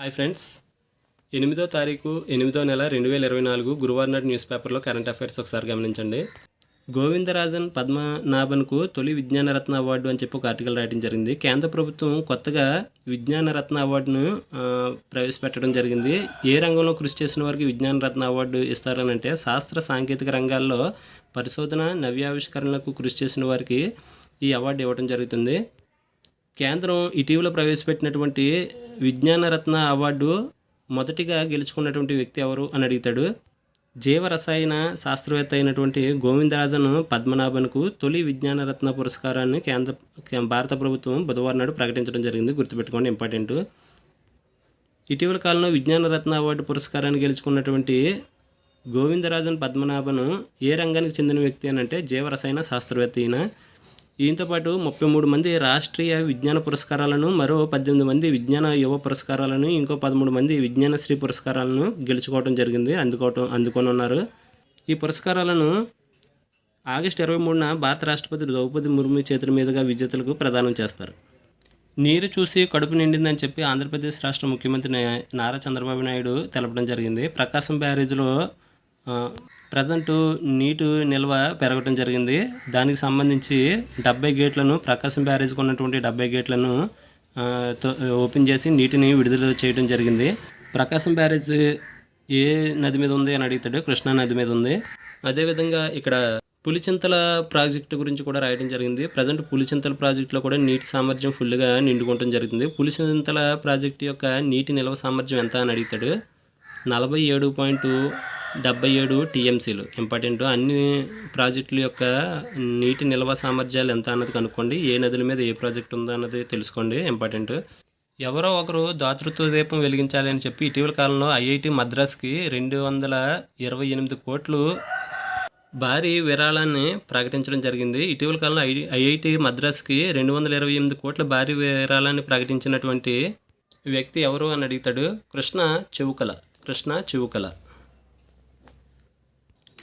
Hi friends. ఎనిమిదో తారీఖు ఎనిమిదో నెల రెండు వేల ఇరవై నాలుగు గురువారం నాటి న్యూస్ పేపర్లో కరెంట్ అఫైర్స్ ఒకసారి గమనించండి. గోవిందరాజన్ పద్మనాభన్కు తొలి విజ్ఞానరత్న అవార్డు అని చెప్పి ఒక ఆర్టికల్ రాయడం జరిగింది. కేంద్ర ప్రభుత్వం కొత్తగా విజ్ఞానరత్న అవార్డును ప్రవేశపెట్టడం జరిగింది. ఏ రంగంలో కృషి చేసిన వారికి విజ్ఞానరత్న అవార్డు ఇస్తారని అంటే శాస్త్ర సాంకేతిక రంగాల్లో పరిశోధన నవ్యావిష్కరణలకు కృషి చేసిన వారికి ఈ అవార్డు ఇవ్వడం జరుగుతుంది. కేంద్రం ఇటీవల ప్రవేశపెట్టినటువంటి విజ్ఞానరత్న అవార్డు మొదటిగా గెలుచుకున్నటువంటి వ్యక్తి ఎవరు అని అడుగుతాడు. జీవరసాయన శాస్త్రవేత్త అయినటువంటి గోవిందరాజన్ పద్మనాభన్కు తొలి విజ్ఞానరత్న పురస్కారాన్ని కేంద్ర భారత ప్రభుత్వం బుధవారం నాడు ప్రకటించడం జరిగింది. గుర్తుపెట్టుకోండి ఇంపార్టెంట్. ఇటీవల కాలంలో విజ్ఞానరత్న అవార్డు పురస్కారాన్ని గెలుచుకున్నటువంటి గోవిందరాజన్ పద్మనాభన్ ఏ రంగానికి చెందిన వ్యక్తి అని అంటే జీవరసాయన శాస్త్రవేత్త ఈయన. దీంతో పాటు ముప్పై మూడు మంది రాష్ట్రీయ విజ్ఞాన పురస్కారాలను మరో పద్దెనిమిది మంది విజ్ఞాన యువ పురస్కారాలను ఇంకో పదమూడు మంది విజ్ఞాన శ్రీ పురస్కారాలను గెలుచుకోవడం జరిగింది అందుకోవటం అందుకొని ఉన్నారు ఈ పురస్కారాలను ఆగస్టు ఇరవై మూడున భారత రాష్ట్రపతి ద్రౌపది ముర్ము చేతుల మీదుగా విజేతలకు ప్రదానం చేస్తారు. నీరు చూసి కడుపు నిండిందని చెప్పి ఆంధ్రప్రదేశ్ రాష్ట్ర ముఖ్యమంత్రి నారా చంద్రబాబు నాయుడు తెలపడం జరిగింది. ప్రకాశం బ్యారేజ్లో ప్రజెంట్ నీటి నిల్వ పెరగటం జరిగింది. దానికి సంబంధించి డెబ్బై గేట్లను ప్రకాశం బ్యారేజ్కి ఉన్నటువంటి డెబ్బై గేట్లను తో- ఓపెన్ చేసి నీటిని విడుదల చేయడం జరిగింది. ప్రకాశం బ్యారేజ్ ఏ నది మీద ఉంది అని అడుగుతాడు కృష్ణా నది మీద ఉంది. అదేవిధంగా ఇక్కడ పులిచింతల ప్రాజెక్టు గురించి కూడా రాయడం జరిగింది. ప్రజెంట్ పులిచింతల ప్రాజెక్టులో కూడా నీటి సామర్థ్యం ఫుల్గా నిండుకోవడం జరుగుతుంది పులిచింతల ప్రాజెక్టు యొక్క నీటి నిల్వ సామర్థ్యం ఎంత అని అడుగుతాడు నలభై ఏడు పాయింట్ డెబ్బై ఏడు టీఎంసీలు. ఇంపార్టెంట్ అన్ని ప్రాజెక్టుల యొక్క నీటి నిల్వ సామర్థ్యాలు ఎంత అన్నది కనుక్కోండి. ఏ నదుల మీద ఏ ప్రాజెక్ట్ ఉందో అన్నది తెలుసుకోండి. ఇంపార్టెంట్. ఎవరో ఒకరు దాతృత్వ దీపం వెలిగించాలి అని చెప్పి ఇటీవల కాలంలో ఐఐటి మద్రాస్కి రెండు వందల ఇరవై ఎనిమిది కోట్లు భారీ విరాళాన్ని ప్రకటించడం జరిగింది. ఇటీవల కాలంలో ఐ ఐఐటి మద్రాస్కి రెండు వందల ఇరవై ఎనిమిది కోట్ల భారీ విరాళాన్ని ప్రకటించినటువంటి వ్యక్తి ఎవరు అని అడుగుతాడు. కృష్ణ చెవుకల. కృష్ణ చెవుకల.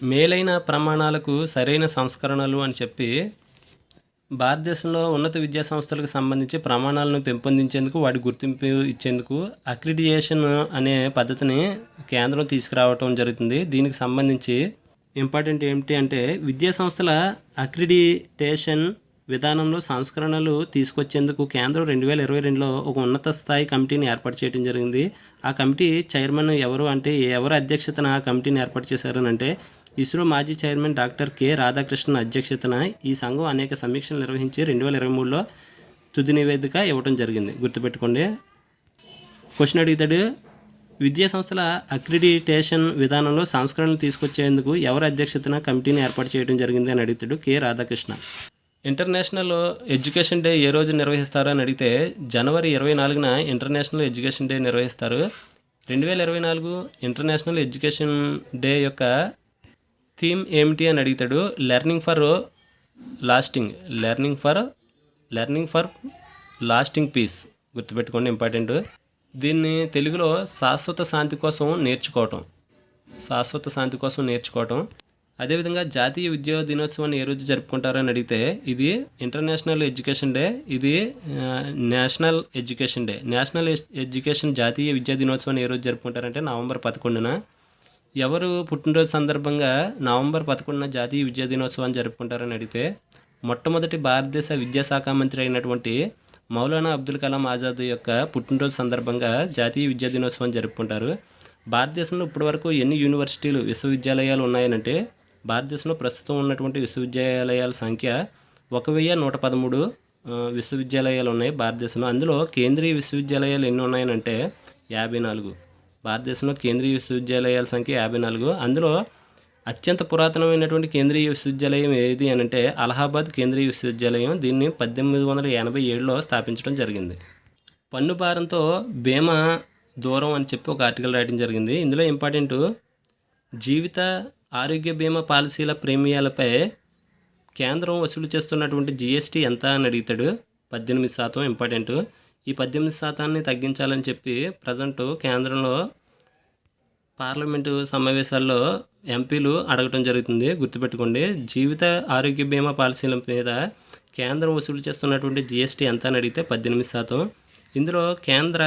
మేలైన ప్రమాణాలకు సరైన సంస్కరణలు అని చెప్పి భారతదేశంలో ఉన్నత విద్యా సంస్థలకు సంబంధించి ప్రమాణాలను పెంపొందించేందుకు వాటి గుర్తింపు ఇచ్చేందుకు అక్రిడియేషన్ అనే పద్ధతిని కేంద్రం తీసుకురావటం జరుగుతుంది. దీనికి సంబంధించి ఇంపార్టెంట్ ఏమిటి అంటే విద్యా సంస్థల అక్రిడిటేషన్ విధానంలో సంస్కరణలు తీసుకొచ్చేందుకు కేంద్రం రెండు వేల ఇరవై రెండులో ఒక ఉన్నత స్థాయి కమిటీని ఏర్పాటు చేయడం జరిగింది. ఆ కమిటీ చైర్మన్ ఎవరు అంటే ఎవరు అధ్యక్షతన ఆ కమిటీని ఏర్పాటు చేశారని అంటే ఇస్రో మాజీ చైర్మన్ డాక్టర్ కె. రాధాకృష్ణన్ అధ్యక్షతన ఈ సంఘం అనేక సమీక్షలు నిర్వహించి రెండు వేల ఇరవై మూడులో తుది నివేదిక ఇవ్వడం జరిగింది. గుర్తుపెట్టుకోండి. క్వశ్చన్ అడుగుతాడు. విద్యా సంస్థల అక్రిడిటేషన్ విధానంలో సంస్కరణలు తీసుకొచ్చేందుకు ఎవరి అధ్యక్షతన కమిటీని ఏర్పాటు చేయడం జరిగింది అని అడుగుతాడు K. Radhakrishna international education day ఏ రోజు నిర్వహిస్తారు అని అడిగితే జనవరి ఇరవై నాలుగున ఇంటర్నేషనల్ ఎడ్యుకేషన్ డే నిర్వహిస్తారు. రెండు వేల ఇరవై నాలుగు ఇంటర్నేషనల్ ఎడ్యుకేషన్ డే యొక్క థీమ్ ఏమిటి అని అడుగుతాడు. Learning for lasting. Learning for learning for lasting peace. గుర్తుపెట్టుకోండి ఇంపార్టెంట్. దీన్ని తెలుగులో శాశ్వత శాంతి కోసం నేర్చుకోవటం. శాశ్వత శాంతి కోసం నేర్చుకోవటం. అదేవిధంగా జాతీయ విద్యా దినోత్సవాన్ని ఏ రోజు జరుపుకుంటారని అడిగితే ఇది ఇంటర్నేషనల్ ఎడ్యుకేషన్ డే ఇది national education day national education జాతీయ విద్యా దినోత్సవాన్ని ఏ రోజు జరుపుకుంటారంటే నవంబర్ పదకొండున. ఎవరు పుట్టినరోజు సందర్భంగా నవంబర్ పదకొండున జాతీయ విద్యా దినోత్సవాన్ని జరుపుకుంటారని అడిగితే మొట్టమొదటి భారతదేశ విద్యాశాఖ మంత్రి అయినటువంటి మౌలానా అబ్దుల్ కలాం ఆజాద్ యొక్క పుట్టినరోజు సందర్భంగా జాతీయ విద్యా దినోత్సవం జరుపుకుంటారు. భారతదేశంలో ఇప్పటివరకు ఎన్ని యూనివర్సిటీలు విశ్వవిద్యాలయాలు ఉన్నాయనంటే భారతదేశంలో ప్రస్తుతం ఉన్నటువంటి విశ్వవిద్యాలయాల సంఖ్య ఒక వెయ్యి నూట పదమూడు విశ్వవిద్యాలయాలు ఉన్నాయి భారతదేశంలో. అందులో కేంద్రీయ విశ్వవిద్యాలయాలు ఎన్ని ఉన్నాయనంటే యాభై నాలుగు. భారతదేశంలో కేంద్రీయ విశ్వవిద్యాలయాల సంఖ్య యాభై నాలుగు. అందులో అత్యంత పురాతనమైనటువంటి కేంద్రీయ విశ్వవిద్యాలయం ఏది అని అంటే అలహాబాద్ కేంద్రీయ విశ్వవిద్యాలయం. దీన్ని పద్దెనిమిది వందల ఎనభై ఏడులో స్థాపించడం జరిగింది. పన్ను భారంతో బీమా దూరం అని చెప్పి ఒక ఆర్టికల్ రాయడం జరిగింది. ఇందులో ఇంపార్టెంట్ జీవిత ఆరోగ్య బీమా పాలసీల ప్రీమియాలపై కేంద్రం వసూలు చేస్తున్నటువంటి జిఎస్టీ ఎంత అని అడుగుతాడు. పద్దెనిమిది శాతం ఇంపార్టెంట్. ఈ పద్దెనిమిది శాతాన్ని తగ్గించాలని చెప్పి ప్రజెంట్ కేంద్రంలో పార్లమెంటు సమావేశాల్లో ఎంపీలు అడగటం జరుగుతుంది. గుర్తుపెట్టుకోండి జీవిత ఆరోగ్య బీమా పాలసీల మీద కేంద్రం వసూలు చేస్తున్నటువంటి జిఎస్టీ ఎంత అని అడిగితే పద్దెనిమిది శాతం. ఇందులో కేంద్ర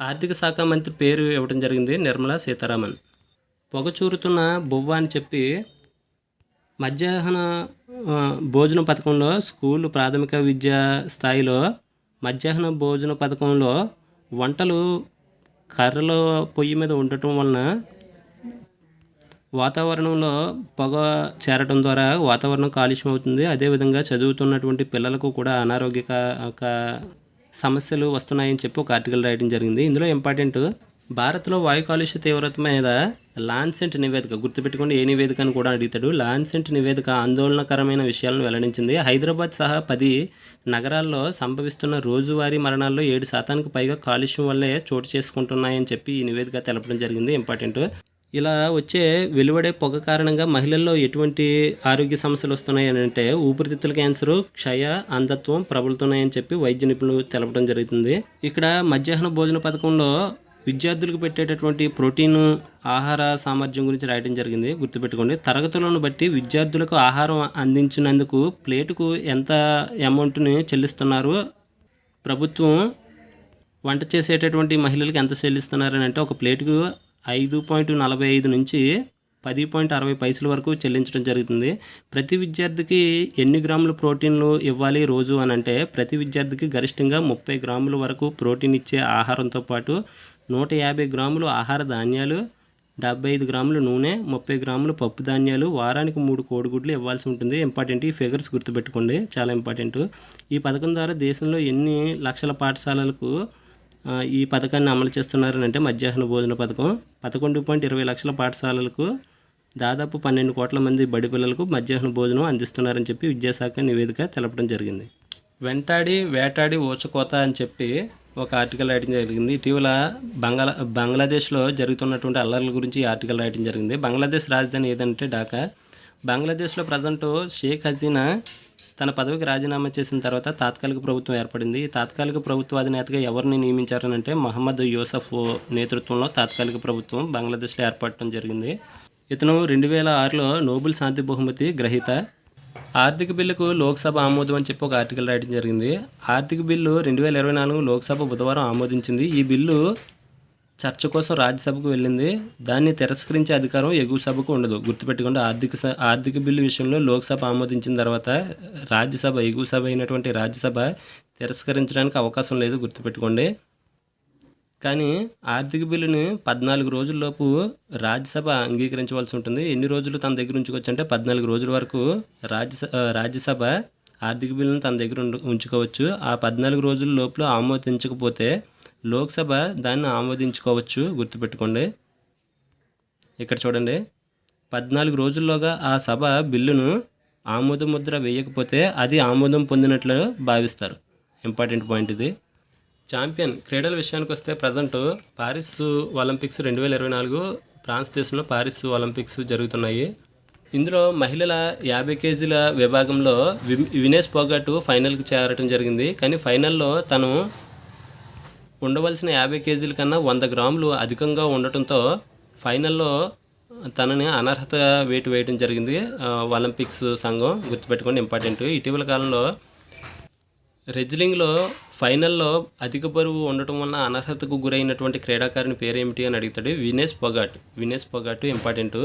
ఆర్థిక శాఖ మంత్రి పేరు ఇవ్వడం జరిగింది నిర్మలా సీతారామన్. పొగచూరుతున్న బొవ్వ అని చెప్పి మధ్యాహ్న భోజన పథకంలో స్కూల్ ప్రాథమిక విద్యా స్థాయిలో మధ్యాహ్న భోజన పథకంలో వంటలు కర్రలో పొయ్యి మీద ఉండటం వలన వాతావరణంలో పొగ చేరడం ద్వారా వాతావరణం కాలుష్యం అవుతుంది. అదేవిధంగా చదువుతున్నటువంటి పిల్లలకు కూడా అనారోగ్య సమస్యలు వస్తున్నాయని చెప్పి ఒక ఆర్టికల్ రాయడం జరిగింది. ఇందులో ఇంపార్టెంట్ భారత్లో వాయు కాలుష్య తీవ్రత మీద లాన్సెంట్ నివేదిక గుర్తుపెట్టుకోండి. ఏ నివేదిక అని కూడా అడుగుతాడు. లాన్సెంట్ నివేదిక ఆందోళనకరమైన విషయాలను వెల్లడించింది. హైదరాబాద్ సహా పది నగరాల్లో సంభవిస్తున్న రోజువారీ మరణాల్లో ఏడు శాతానికి పైగా కాలుష్యం వల్లే చోటు చేసుకుంటున్నాయని చెప్పి ఈ నివేదిక తెలపడం జరిగింది. ఇంపార్టెంట్. ఇలా వచ్చే వెలువడే పొగ కారణంగా మహిళల్లో ఎటువంటి ఆరోగ్య సమస్యలు వస్తున్నాయి అని అంటే ఊపిరితిత్తుల క్యాన్సర్ క్షయ అంధత్వం ప్రబలుతున్నాయని చెప్పి వైద్య నిపుణులు తెలపడం జరుగుతుంది. ఇక్కడ మధ్యాహ్న భోజన పథకంలో విద్యార్థులకు పెట్టేటటువంటి ప్రోటీన్ ఆహార సామర్థ్యం గురించి రాయడం జరిగింది. గుర్తుపెట్టుకోండి తరగతులను బట్టి విద్యార్థులకు ఆహారం అందించినందుకు ప్లేటుకు ఎంత అమౌంట్ని చెల్లిస్తున్నారు? ప్రభుత్వం వంట చేసేటటువంటి మహిళలకు ఎంత చెల్లిస్తున్నారని అంటే ఒక ప్లేటుకు ఐదు పాయింట్ నలభై ఐదు నుంచి పది పాయింట్ అరవై పైసల వరకు చెల్లించడం జరుగుతుంది. ప్రతి విద్యార్థికి ఎన్ని గ్రాములు ప్రోటీన్లు ఇవ్వాలి రోజు అని అంటే ప్రతి విద్యార్థికి గరిష్టంగా ముప్పై గ్రాముల వరకు ప్రోటీన్ ఇచ్చే ఆహారంతో పాటు నూట యాభై గ్రాములు ఆహార ధాన్యాలు డెబ్బై ఐదు గ్రాములు నూనె ముప్పై గ్రాములు పప్పు ధాన్యాలు వారానికి మూడు కోడిగుడ్లు ఇవ్వాల్సి ఉంటుంది. ఇంపార్టెంట్ ఈ ఫిగర్స్ గుర్తుపెట్టుకోండి. చాలా ఇంపార్టెంట్. ఈ పథకం ద్వారా దేశంలో ఎన్ని లక్షల పాఠశాలలకు ఈ పథకాన్ని అమలు చేస్తున్నారని అంటే మధ్యాహ్న భోజన పథకం. పదకొండు పాయింట్ ఇరవై లక్షల పాఠశాలలకు దాదాపు పన్నెండు కోట్ల మంది బడి పిల్లలకు మధ్యాహ్న భోజనం అందిస్తున్నారని చెప్పి విద్యాశాఖ నివేదిక తెలపడం జరిగింది. వెంటాడి వేటాడి ఊచకోత అని చెప్పి ఒక ఆర్టికల్ రాయడం జరిగింది. ఇటీవల బంగ్లా బంగ్లాదేశ్లో జరుగుతున్నటువంటి అల్లర్ల గురించి ఈ ఆర్టికల్ రాయడం జరిగింది. బంగ్లాదేశ్ రాజధాని ఏదంటే ఢాకా. బంగ్లాదేశ్లో ప్రజెంట్ షేక్ హసీనా తన పదవికి రాజీనామా చేసిన తర్వాత తాత్కాలిక ప్రభుత్వం ఏర్పడింది. ఈ తాత్కాలిక ప్రభుత్వ అధినేతగా ఎవరిని నియమించారనంటే మహమ్మద్ యూసఫ్ నేతృత్వంలో తాత్కాలిక ప్రభుత్వం బంగ్లాదేశ్లో ఏర్పడటం జరిగింది. ఇతను రెండు వేల ఆరులో నోబెల్ శాంతి బహుమతి గ్రహీత. ఆర్థిక బిల్లుకు లోక్సభ ఆమోదం అని చెప్పి ఒక ఆర్టికల్ రాయడం జరిగింది. ఆర్థిక బిల్లు రెండు వేల ఇరవై నాలుగు లోక్సభ బుధవారం ఆమోదించింది. ఈ బిల్లు చర్చ కోసం రాజ్యసభకు వెళ్ళింది. దాన్ని తిరస్కరించే అధికారం ఎగువ సభకు ఉండదు. గుర్తుపెట్టుకుంటే ఆర్థిక స- ఆర్థిక బిల్లు విషయంలో లోక్సభ ఆమోదించిన తర్వాత రాజ్యసభ ఎగువ సభ అయినటువంటి రాజ్యసభ తిరస్కరించడానికి అవకాశం లేదు. గుర్తుపెట్టుకోండి. కానీ ఆర్థిక బిల్లుని పద్నాలుగు రోజుల్లోపు రాజ్యసభ అంగీకరించవలసి ఉంటుంది. ఎన్ని రోజులు తన దగ్గర ఉంచుకోవచ్చు అంటే పద్నాలుగు రోజుల వరకు రాజ్యస రాజ్యసభ ఆర్థిక బిల్లును తన దగ్గర ఉంచుకోవచ్చు. ఆ పద్నాలుగు రోజుల లోపల ఆమోదించకపోతే లోక్సభ దాన్ని ఆమోదించుకోవచ్చు. గుర్తుపెట్టుకోండి. ఇక్కడ చూడండి. పద్నాలుగు రోజుల్లోగా ఆ సభ బిల్లును ఆమోద ముద్ర వేయకపోతే అది ఆమోదం పొందినట్లు భావిస్తారు. ఇంపార్టెంట్ పాయింట్ ఇది. ఛాంపియన్ క్రీడల విషయానికి వస్తే ప్రజెంట్ పారిస్ ఒలింపిక్స్ రెండు వేల ఇరవై నాలుగు ఫ్రాన్స్ దేశంలో పారిస్ ఒలింపిక్స్ జరుగుతున్నాయి. ఇందులో మహిళల యాభై కేజీల విభాగంలో వి- వినేష్ పోగట్టు ఫైనల్కి చేరటం జరిగింది. కానీ ఫైనల్లో తను ఉండవలసిన యాభై కేజీల కన్నా వంద గ్రాములు అధికంగా ఉండటంతో ఫైనల్లో తనని అనర్హత వేటు వేయడం జరిగింది. ఒలింపిక్స్ సంఘం గుర్తుపెట్టుకోండి ఇంపార్టెంట్ ఇటీవల కాలంలో రెజ్లింగ్లో ఫైనల్లో అధిక బరువు ఉండటం వలన అనర్హతకు గురైనటువంటి క్రీడాకారుని పేరేమిటి అని అడుగుతాడు వినేష్ పొగాట్. వినేష్ పొగాట్ ఇంపార్టెంట్.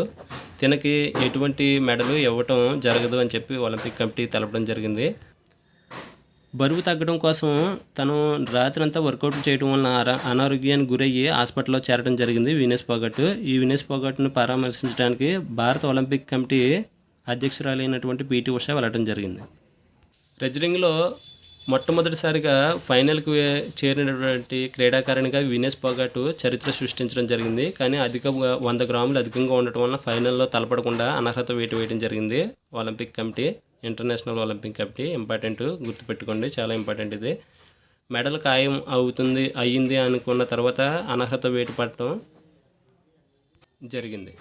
తనకి ఎటువంటి మెడలు ఇవ్వటం జరగదు అని చెప్పి ఒలింపిక్ కమిటీ తెలపడం జరిగింది. బరువు తగ్గడం కోసం తను రాత్రంతా వర్కౌట్ చేయడం వలన అనారోగ్యానికి గురయ్యి హాస్పిటల్లో చేరడం జరిగింది వినేష్ పొగట్. ఈ వినేష్ పొగట్ను పరామర్శించడానికి భారత ఒలింపిక్ కమిటీ అధ్యక్షురాలైనటువంటి పీటీ ఉష వెళ్ళడం జరిగింది. రెజ్లింగ్లో మొట్టమొదటిసారిగా ఫైనల్కి చేరినటువంటి క్రీడాకారిణిగా వినేష్ పొగాట్ చరిత్ర సృష్టించడం జరిగింది. కానీ అధిక వంద గ్రాములు అధికంగా ఉండటం వలన ఫైనల్లో తలపడకుండా అనర్హత వేటు వేయడం జరిగింది. Olympic committee international olympic committee important గుర్తుపెట్టుకోండి. చాలా ఇంపార్టెంట్ ఇది. మెడల్ ఖాయం అవుతుంది అయ్యింది అనుకున్న తర్వాత అనర్హత వేటు పడటం జరిగింది.